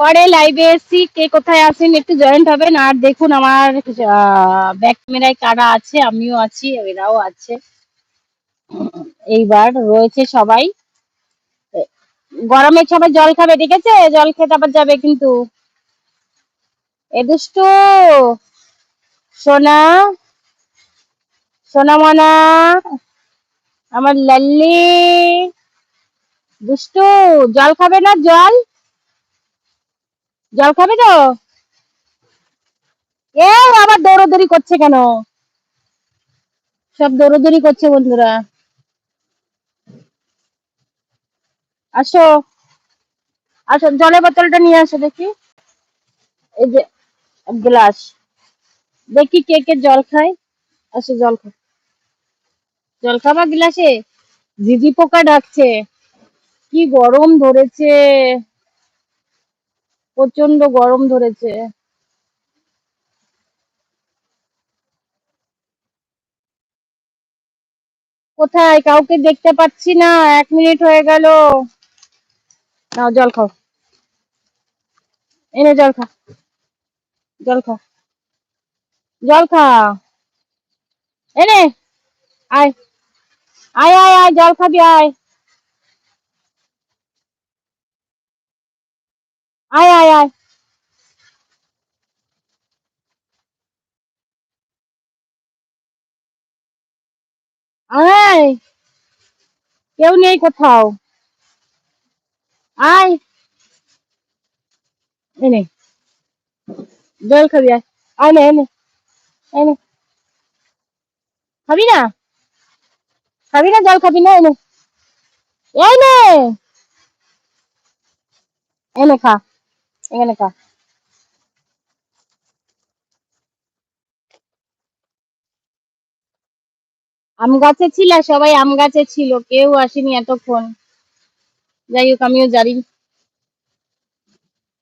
পরে লাইভে এসছি, কে কোথায় আছেন একটু জয়েন্ট হবেন, আর দেখুন আমার ব্যাক ক্যামেরায় কারা আছে, আমিও আছি এরাও আছে। এইবার রয়েছে সবাই। গরমে সবাই জল খাবে ঠিক আছে জল খেতে আবার যাবে কিন্তু। এ দুষ্টু, সোনা সোনা মনা আমার লাল্লি। দুষ্টু, জল খাবে না? জল? জল খাবে তো? এ আবার দৌড়দৌড়ি করছে কেন? সব দৌড়দৌড়ি করছে বন্ধুরা। আসো। আসো, জলের বোতলটা নিয়ে আসো দেখি। এই যে গ্লাস। দেখি কে কে জল খায়। আসো, জল খা জল খাবা গ্লাসে? ঝিঝি পোকা ডাকছে। কি গরম ধরেছে। প্রচণ্ড গরম ধরেছে। কোথায়? কাউকে দেখতে পাচ্ছি না। এক মিনিট হয়ে গেল। নাও, জল খাও। এনে জল খা। জল খা। জল খা। এনে আয়। আয় আয় আয়, জল খাবি, আয়। আয় আয় আয়। আয়। কেউ নেই কোথাও। আয়। এনে জল খাবি, আয়। আয় না এনে এনে খাবি না? খাবি না, জল খাবি না এনে এই নে। এনে খা। এখানে কা। আম গাছে ছিল, সবাই আম গাছে ছিল, কেউ আসেনি এতক্ষণ। যাই হোক, আমিও জানি।